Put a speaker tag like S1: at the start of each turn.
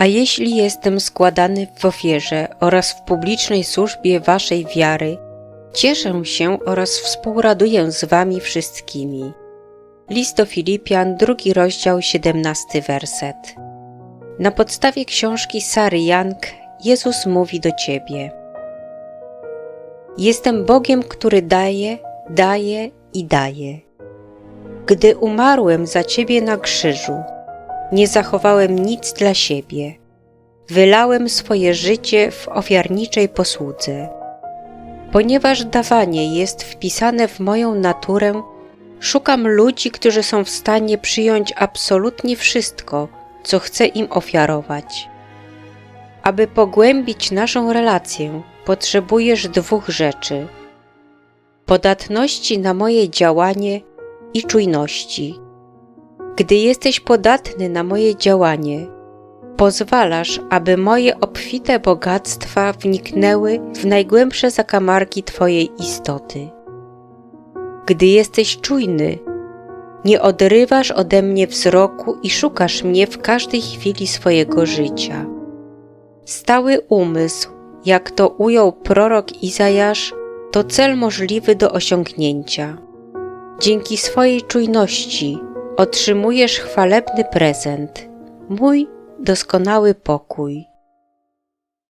S1: A jeśli jestem składany w ofierze oraz w publicznej służbie waszej wiary, cieszę się oraz współraduję z wami wszystkimi. List do Filipian, drugi rozdział, 17 werset. Na podstawie książki Sary Young Jezus mówi do ciebie. Jestem Bogiem, który daje, daje i daje. Gdy umarłem za ciebie na krzyżu, nie zachowałem nic dla siebie. Wylałem swoje życie w ofiarniczej posłudze. Ponieważ dawanie jest wpisane w moją naturę, szukam ludzi, którzy są w stanie przyjąć absolutnie wszystko, co chcę im ofiarować. Aby pogłębić naszą relację, potrzebujesz dwóch rzeczy: podatności na moje działanie i czujności. Gdy jesteś podatny na moje działanie, pozwalasz, aby moje obfite bogactwa wniknęły w najgłębsze zakamarki Twojej istoty. Gdy jesteś czujny, nie odrywasz ode mnie wzroku i szukasz mnie w każdej chwili swojego życia. Stały umysł, jak to ujął prorok Izajasz, to cel możliwy do osiągnięcia. Dzięki swojej czujności otrzymujesz chwalebny prezent, mój doskonały pokój.